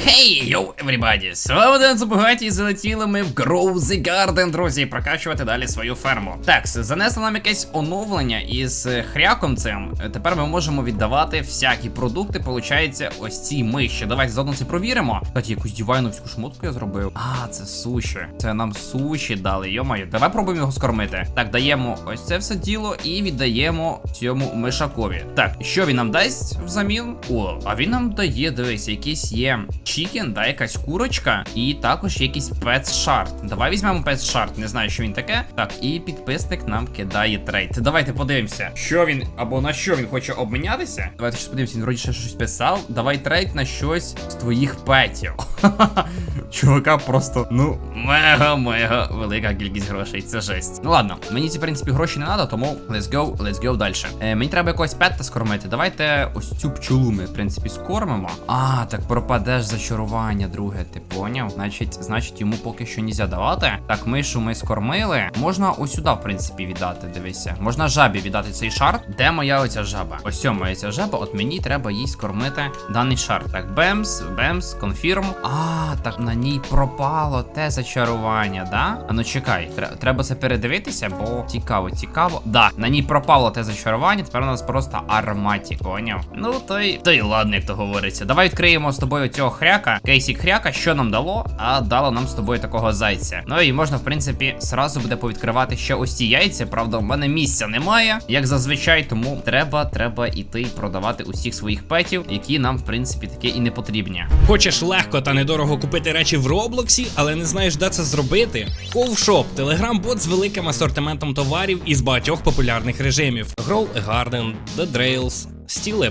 Хей, йоу, everybody! З вами Ден Забугаті і залетіли ми в the Garden, друзі, прокачувати далі свою ферму. Так, занесло нам якесь оновлення із е, хряком цим. Е, Тепер ми можемо віддавати всякі продукти, получається, ось ці миші. Давайте заодно це провіримо. Кстати, якусь дівайновську шмотку я зробив. А, це суші. Це нам суші дали. Йомаю, давай пробуємо його скормити. Так, даємо ось це все діло і віддаємо цьому мишакові. Так, що він нам дасть взамін? О, а він нам дає, дивись, якийсь є чікен, да, якась курочка, і також якийсь пет шарт. Давай візьмемо пет шарт, не знаю, що він таке. Так, і підписник нам кидає трейд. Давайте подивимося, що він або на що він хоче обмінятися. Давайте щось подивимося, він вроді ще щось писав. Давай трейд на щось з твоїх петів. Чувака просто, ну, мега-мега велика кількість грошей. Це жесть. Ну ладно, мені ці, в принципі, гроші не треба, тому let's go, let's go далі. Е, мені треба якогось пета скормити. Давайте ось цю пчолу ми, в принципі, скормимо. А, так пропадеш зачарування, друге, ти поняв? Значить, значить, йому поки що нельзя давати. Так, мишу ми скормили. Можна ось сюди, в принципі, віддати. Дивися. Можна жабі віддати цей шар. Де моя оця жаба? Ось моя ця жаба, от мені треба їй скормити даний шар. Так, бемс, бемс, конфірм. А, так на ній пропало те зачарування, да? А ну чекай, треба це передивитися, бо цікаво, цікаво. Да, на ній пропало те зачарування, тепер у нас просто арматі, поняв? Ну, то й то й ладно, як то говориться. Давай відкриємо з тобою цього хряка. Кейсік хряка, що нам дало? А дало нам з тобою такого зайця. Ну і можна, в принципі, сразу буде повідкривати ще ось ці яйця. Правда, в мене місця немає, як зазвичай, тому треба, треба іти продавати усіх своїх петів, які нам, в принципі, таке і не потрібні. Хочеш легко та недорого купити речі в Роблоксі, але не знаєш, де це зробити? Ковшоп телеграм-бот з великим асортиментом товарів із багатьох популярних режимів: Grow Garden, The Drails, Steel a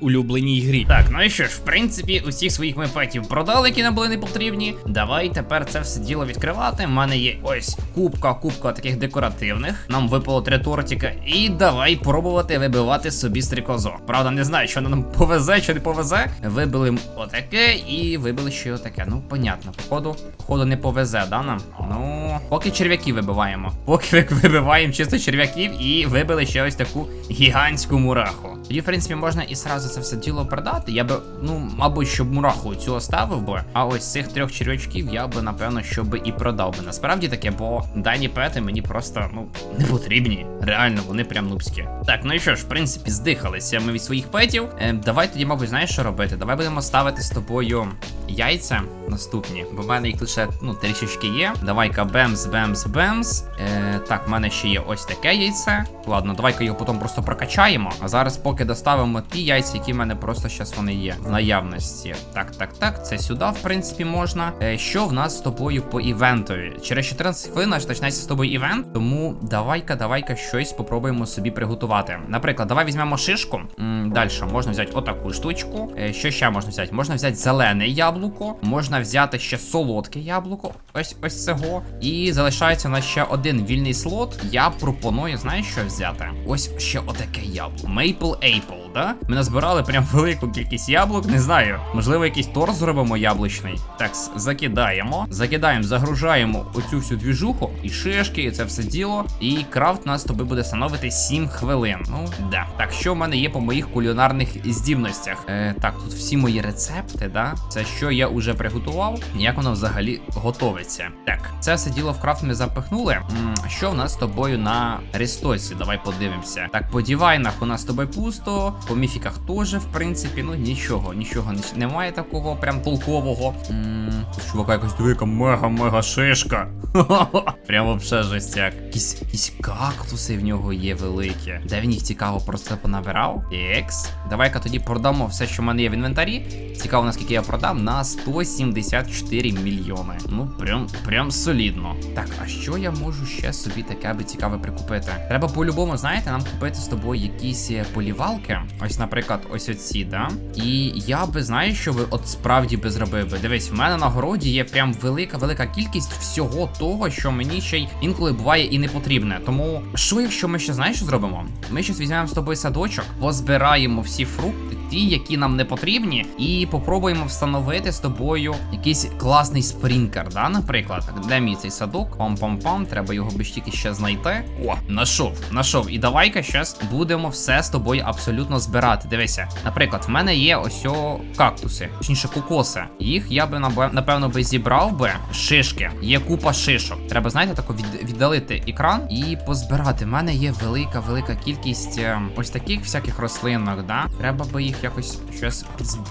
улюбленій грі. Так, ну і що ж, в принципі, усіх своїх ми петів продали, які нам були не потрібні. Давай тепер це все діло відкривати. У мене є ось кубка, кубка таких декоративних. Нам випало три тортика. І давай пробувати вибивати собі стрікозо. Правда, не знаю, що нам повезе, чи не повезе. Вибили отаке і вибили ще отаке. Ну, понятно, походу, походу не повезе, да нам? Ну, поки черв'яків вибиваємо. Поки вибиваємо чисто черв'яків і вибили ще ось таку гігантську мураху. Тоді, в принципі, можна і сразу це все діло продати. Я би, ну, мабуть, щоб мураху цю оставив би. А ось цих трьох черв'ячків я би, напевно, що би і продав би. Насправді таке, бо дані пети мені просто, ну, не потрібні. Реально, вони прям нубські. Так, ну і що ж, в принципі, здихалися ми від своїх петів. Е, давай тоді, мабуть, знаєш, що робити? Давай будемо ставити з тобою яйця наступні, бо в мене їх лише ну трішечки є. Давай-ка бемс, бемс, бемс. Е, так, в мене ще є ось таке яйце. Ладно, давай-ка його потім просто прокачаємо. А зараз поки доставимо ті яйця, які в мене просто зараз вони є в наявності. Так, так, так, це сюди, в принципі, можна. Е, що в нас з тобою по івентові? Через 14 хвилин аж почнеться з тобою івент. Тому давай-ка, давай-ка щось спробуємо собі приготувати. Наприклад, давай візьмемо шишку. Далі можна взяти отаку штучку. Е, що ще можна взяти? Можна взяти зелене яблуко, можна взяти ще солодке яблуко. Ось ось цього. І залишається у нас ще один вільний слот. Я пропоную, знаєш, що взяти? Ось ще отаке яблуко. Maple Apple, да? Ми назбирали прям велику кількість яблук. Не знаю. Можливо, якийсь торт зробимо яблучний. Так, закидаємо. Закидаємо, загружаємо оцю всю двіжуху, і шишки, і це все діло. І крафт нас тобі буде становити 7 хвилин. Ну, да. Так, що в мене є по моїх кулінарних здібностях? Е, так, тут всі мої рецепти, да? Це що я вже приготував, як воно взагалі готовиться. Так, це все діло в крафт ми запихнули. М, що в нас з тобою на рестосі? Давай подивимося. Так, по дівайнах у нас з тобою пусто, по міфіках теж, в принципі, ну нічого, нічого немає такого прям толкового. Чувака, якась дивика, мега-мега шишка. Прям вообще жестяк. Якісь кактуси в нього є великі. Де він їх цікаво просто понабирав? Екс. Давай-ка тоді продамо все, що в мене є в інвентарі. Цікаво, наскільки я продам на 174 мільйони. Ну, прям, прям солідно. Так, а що я можу ще собі таке би цікаве прикупити? Треба по-любому, знаєте, нам купити з тобою якісь е, полівалки. Ось, наприклад, ось оці, да? І я би знаю, що ви от справді би зробив би. Дивись, в мене на городі є прям велика, велика кількість всього того, що мені ще й інколи буває і не потрібне. Тому що, якщо ми ще знаєш, що зробимо? Ми щось візьмемо з тобою садочок, позбираємо всі фрукти, ті, які нам не потрібні, і попробуємо встановити з тобою якийсь класний спрінкер, да, наприклад. Де мій цей садок? Пам-пам-пам, треба його би ще знайти. О, нашов, нашов. І давай-ка щас будемо все з тобою абсолютно збирати. Дивися, наприклад, в мене є ось о кактуси, точніше кокоси. Їх я би напевно би зібрав би шишки. Є купа шишок. Треба, знаєте, тако від, віддалити екран і позбирати. В мене є велика, велика кількість е, ось таких всяких рослинок, да? Треба би їх якось щось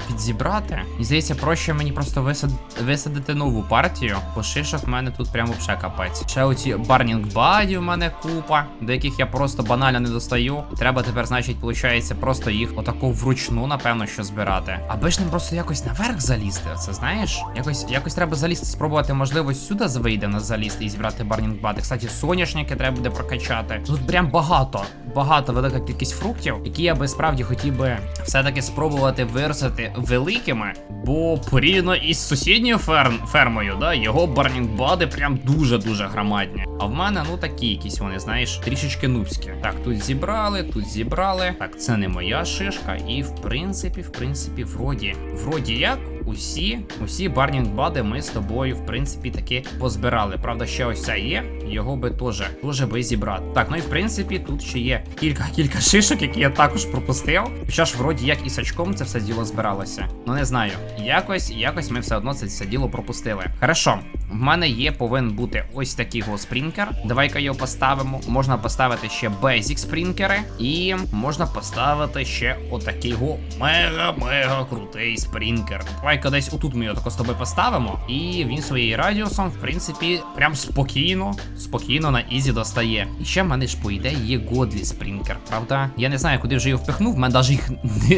підзібрати. І здається, проще мені просто висад... висадити нову партію. Бо шишок в мене тут прямо вже капець. Ще оці барнінг баді в мене купа, до яких я просто банально не достаю. Треба тепер, значить, виходить, просто їх отако вручну, напевно, що збирати. Аби ж ним просто якось наверх залізти. Це знаєш? Якось якось треба залізти, спробувати, можливо, сюди вийде на залізти і зібрати барнінг бади. Кстати, соняшники треба буде прокачати. Тут прям багато, багато велика кількість фруктів, які я би справді хотів би все-таки спробувати виростити великими, бо порівняно із сусідньою ферм, фермою, да, його барнінгбади прям дуже-дуже громадні. А в мене, ну такі якісь вони, знаєш, трішечки нубські. Так, тут зібрали, тут зібрали. Так, це не моя шишка. І в принципі, в принципі, вроді, вроді як. Усі, усі Барнінг Бади ми з тобою, в принципі, таки позбирали. Правда, ще ось ця є, його би теж, дуже би зібрати. Так, ну і в принципі, тут ще є кілька кілька шишок, які я також пропустив. Хоча ж, вроді, як і сачком це все діло збиралося. Ну не знаю. Якось, якось ми все одно це все діло пропустили. Хорошо, в мене є повинен бути ось такий го спрінкер. Давай-ка його поставимо. Можна поставити ще Basic спрінкери, і можна поставити ще отакий го мега-мега крутий спрінкер. Давай-ка десь отут ми його тако з тобою поставимо. І він своєю радіусом, в принципі, прям спокійно, спокійно на ізі достає. І ще в мене ж по ідеї є Годлі спрінкер, правда? Я не знаю, куди вже його впихнув. В мене навіть їх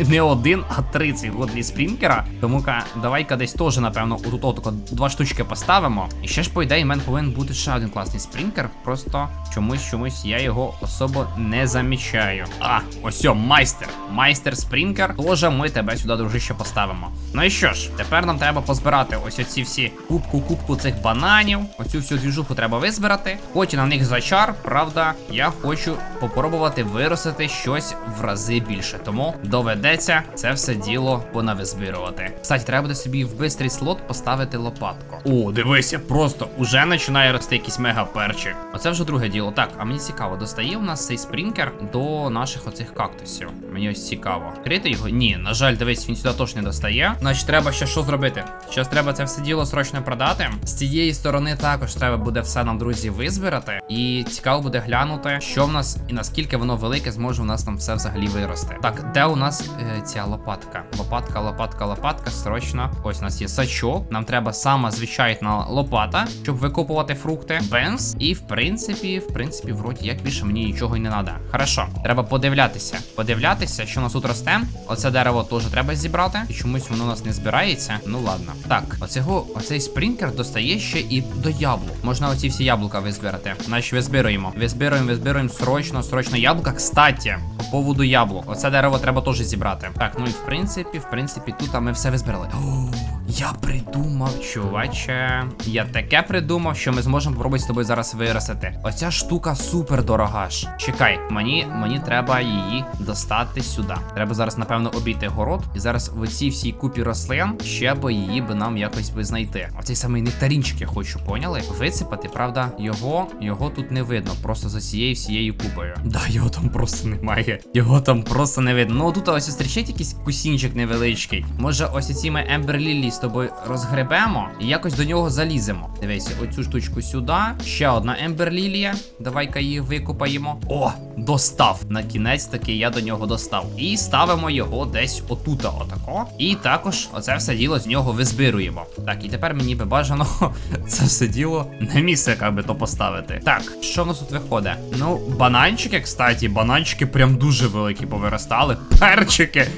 не, один, а три цих Годлі спрінкера. Тому-ка, давай-ка десь теж, напевно, отут отако два штучки поставимо. І ще ж, по ідеї, в мене повинен бути ще один класний спрінкер. Просто чомусь чомусь я його особо не замічаю. А, ось о, майстер. Майстер спрінкер. Тоже ми тебе сюди, дружище, поставимо. Ну і що ж, тепер нам треба позбирати ось оці всі кубку-кубку цих бананів. Оцю всю двіжуху треба визбирати. Потім на них зачар. Правда, я хочу попробувати виростити щось в рази більше. Тому доведеться це все діло понавизбирувати. Кстати, треба буде собі в бистрий слот поставити лопатку. О, дивися, просто уже починає рости якийсь мега перчик. Оце вже друге діло. Так, а мені цікаво, достає у нас цей спрінкер до наших оцих кактусів. Мені ось цікаво. Крити його? Ні, на жаль, дивись, він сюди точно не достає. Значить, треба ще що зробити? Зараз треба це все діло срочно продати. З цієї сторони також треба буде все нам, друзі, визбирати. І цікаво буде глянути, що в нас і наскільки воно велике зможе у нас там все взагалі вирости. Так, де у нас е, ця лопатка? Лопатка, лопатка, лопатка. Срочно. Ось у нас є сачок. Нам треба сама звичайна лопата, щоб викопувати фрукти. Бенз. І в принципі, в принципі, вроді як більше мені нічого й не треба. Хорошо, треба подивлятися. Подивлятися, що у нас тут росте. Оце дерево теж треба зібрати. І чомусь воно у нас не збирається. Ну ладно. Так, оцього, оцей спрінкер достає ще і до яблук. Можна оці всі яблука визбирати. Значить, визбируємо. Визбируємо, визбируємо срочно, срочно яблука. Кстати, по поводу яблук. Оце дерево треба теж зібрати. Так, ну і в принципі, в принципі, тут ми все визбирали. Я придумав, чуваче. Я таке придумав, що ми зможемо попробувати з тобою зараз виростити. Оця штука супер дорога ж. Чекай, мені мені треба її достати сюди. Треба зараз, напевно, обійти город. І зараз в оцій всій купі рослин ще би її би нам якось би знайти. Оцей самий нектарінчик я хочу, поняли? Висипати, правда, його його тут не видно, просто за цією всією купою. Да, його там просто немає. Його там просто не видно. Ну тут ось зустрічать якийсь кусінчик невеличкий. Може, ось ці ми Ембер Лілі з тобою розгребемо і якось до нього заліземо. Дивися, оцю штучку сюди. Ще одна Ембер Лілія. Давай-ка її викопаємо. О, достав. На кінець таки я до нього достав. І ставимо його десь отута, отако. І також оце все діло з нього визбируємо. Так, і тепер мені би бажано це все діло на місце, як би то поставити. Так, що в нас тут виходить? Ну, бананчики, кстати, бананчики прям дуже великі повиростали. Перчики.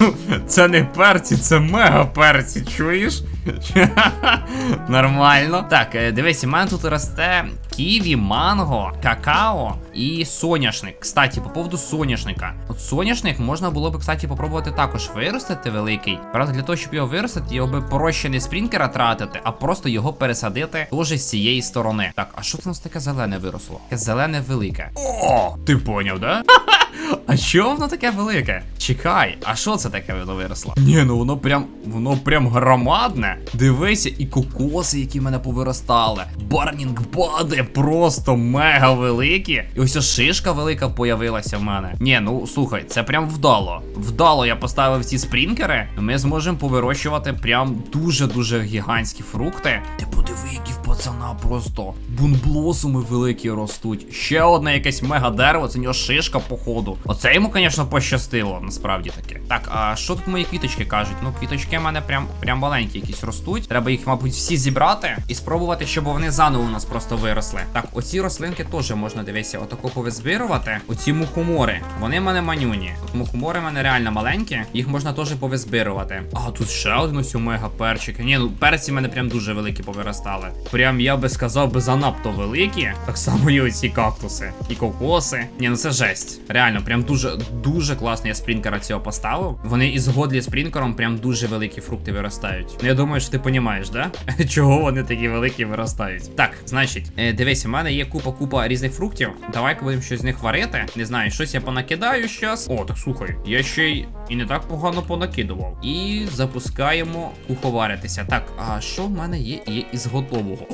Ну, це не перці, це мега перці, чувак. Чуєш? Нормально. Так, е, дивись, у мене тут росте ківі, манго, какао і соняшник. Кстати, по поводу соняшника. От соняшник можна було б, кстати, попробувати також виростити великий. Правда, для того, щоб його виростити, його би проще не спрінкера тратити, а просто його пересадити теж з цієї сторони. Так, а що це у нас таке зелене виросло? Таке зелене велике. О, ти поняв, да? А що воно таке велике? Чекай, а що це таке воно виросло? Ні, ну воно прям воно прям громадне. Дивися, і кокоси, які в мене повиростали. Барнінг бади просто мега великі. І ось шишка велика появилася в мене. Ні, ну слухай, це прям вдало. Вдало я поставив ці спрінкери. Ми зможемо повирощувати прям дуже-дуже гігантські фрукти. Ти подиви, які пацана просто бунблосуми великі ростуть. Ще одне якесь мега дерево, це нього шишка, походу. Оце йому, звісно, пощастило, насправді таке. Так, а що тут мої квіточки кажуть? Ну, квіточки в мене прям прям маленькі якісь ростуть. Треба їх, мабуть, всі зібрати і спробувати, щоб вони заново у нас просто виросли. Так, оці рослинки теж можна дивитися, отако повизбирувати. Оці мухомори, вони в мене манюні. От мухомори в мене реально маленькі, їх можна теж повизбирувати. А тут ще один ось мега перчик. Ні, ну перці в мене прям дуже великі повиростали. Я би сказав би занадто великі. Так само і оці кактуси, і кокоси. Ні, ну це жесть. Реально, прям дуже дуже класно я спрінкера цього поставив. Вони із годлі спрінкером прям дуже великі фрукти виростають. Ну я думаю, що ти понімаєш, да? Чого вони такі великі виростають? Так, значить, е, дивись, у мене є купа-купа різних фруктів. Давай будемо щось з них варити. Не знаю, щось я понакидаю щас. О, так слухай, я ще й і не так погано понакидував. І запускаємо куховаритися. Так, а що в мене є, є із готового?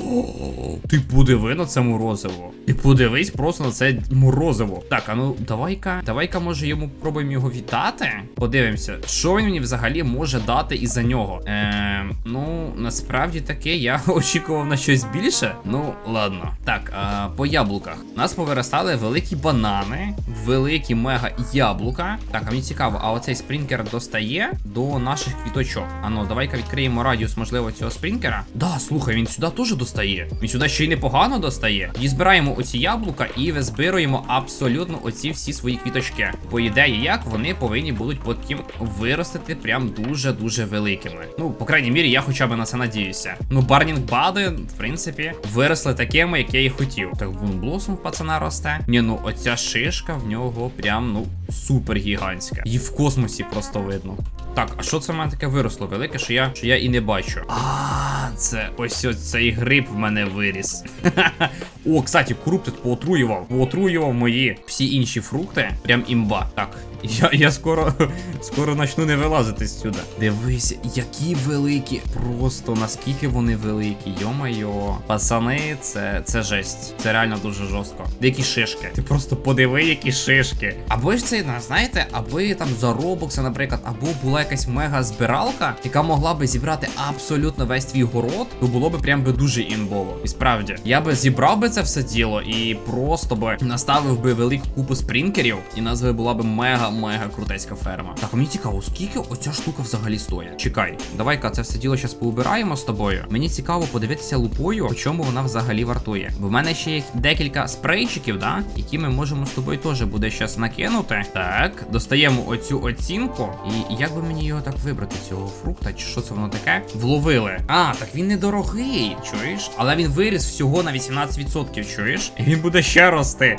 Ти подиви на це морозиво. Ти подивись просто на це морозиво. Так, а ну давай-ка, давай-ка, може йому пробуємо його вітати. Подивимося, що він мені взагалі може дати із-за нього. Е, ну, насправді таке, я очікував на щось більше. Ну, ладно. Так, а, по яблуках. У нас повиростали великі банани, великі мега яблука. Так, а мені цікаво, а оцей спрінкер достає до наших квіточок. А ну, давай-ка відкриємо радіус, можливо, цього спрінкера. Да, слухай, він сюди теж достає. Він сюди ще й непогано достає. І збираємо оці яблука і визбируємо абсолютно оці всі свої квіточки. По ідеї, як вони повинні будуть потім виростити прям дуже-дуже великими. Ну, по крайній мірі, я хоча б на це надіюся. Ну, барнінг бади, в принципі, виросли такими, як я і хотів. Так, бунблосом в пацана росте. Ні, ну оця шишка в нього прям, ну, супер гігантська. Її в космосі просто видно. Так, а що це в мене таке виросло велике, що я що я і не бачу. А, це ось ось цей гриб в мене виріс. О, кстати, круптит поотруював. Поотруював мої всі інші фрукти. Прям імба. Так, я, я скоро скоро начну не вилазити сюди. Дивися, які великі. Просто наскільки вони великі. Йо-майо. Пацани, це це жесть. Це реально дуже жорстко. Деякі шишки. Ти просто подиви, які шишки. Або ж це, знаєте, аби там за робокси, наприклад, або була якась мега збиралка, яка могла би зібрати абсолютно весь твій город, то було би прям би дуже імбово. І справді, я би зібрав би це все діло і просто би наставив би велику купу спрінкерів, і назва була би мега-мега крутецька ферма. Так, мені цікаво, скільки оця штука взагалі стоїть? Чекай, давай-ка це все діло зараз поубираємо з тобою. Мені цікаво подивитися лупою, по чому вона взагалі вартує. Бо в мене ще є декілька спрейчиків, да, які ми можемо з тобою теж буде зараз накинути. Так, достаємо оцю оцінку. І як би мені його так вибрати, цього фрукта, чи що це воно таке? Вловили. А, так він недорогий, чуєш? Але він виріс всього на 18%, чуєш? І він буде ще рости.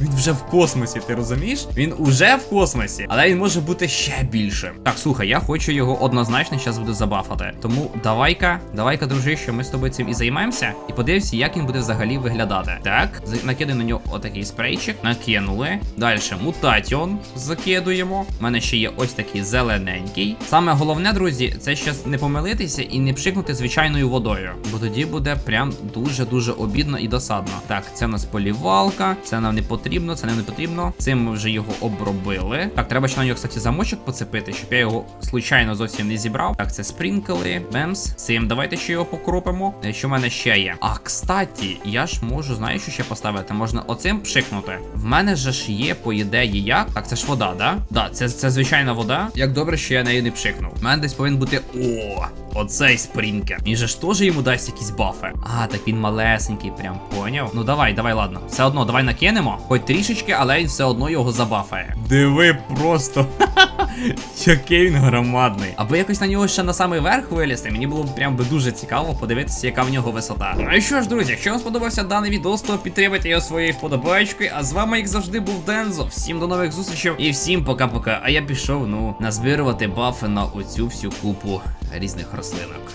Він вже в космосі, ти розумієш? Він уже в космосі, але він може бути ще більшим. Так, слухай, я хочу його однозначно зараз буду забафати. Тому давай-ка, давай-ка, дружище, ми з тобою цим і займаємося. І подивимося, як він буде взагалі виглядати. Так, накидаємо на нього отакий спрейчик. Накинули. Далі мутатіон закидуємо. У мене ще є ось такий зелененький. Саме головне, друзі, це щас не помилитися і не пшикнути звичайною водою. Бо тоді буде прям дуже-дуже обідно і досадно. Так, це у нас полівалка, це нам не потрібно, це нам не потрібно. Цим ми вже його обробили. Так, треба ще на нього, кстати, замочок поцепити, щоб я його случайно зовсім не зібрав. Так, це спрінкли, бемс. Цим давайте ще його покропимо. Е, Що в мене ще є? А, кстати, я ж можу, знаєш, що ще поставити? Можна оцим пшикнути. В мене же ж є, по ідеї, як. Так, це ж вода, да? Да, це, це звичайна вода. Як добре, що я нею не пшикнув. У мене десь повинен бути. О! Оцей спрінкер. Він же ж теж йому дасть якісь бафи. А, так він малесенький, прям поняв. Ну давай, давай, ладно. Все одно, давай накинемо. Хоч трішечки, але він все одно його забафає. Диви просто. Який він громадний. Або якось на нього ще на самий верх вилізти. Мені було б прям би дуже цікаво подивитися, яка в нього висота. Ну і що ж, друзі, якщо вам сподобався даний відос, то підтримайте його своєю вподобайкою. А з вами, як завжди, був Дензо. Всім до нових зустрічей і всім пока-пока. А я пішов, ну, назбирувати бафи на оцю всю купу різних рослинок.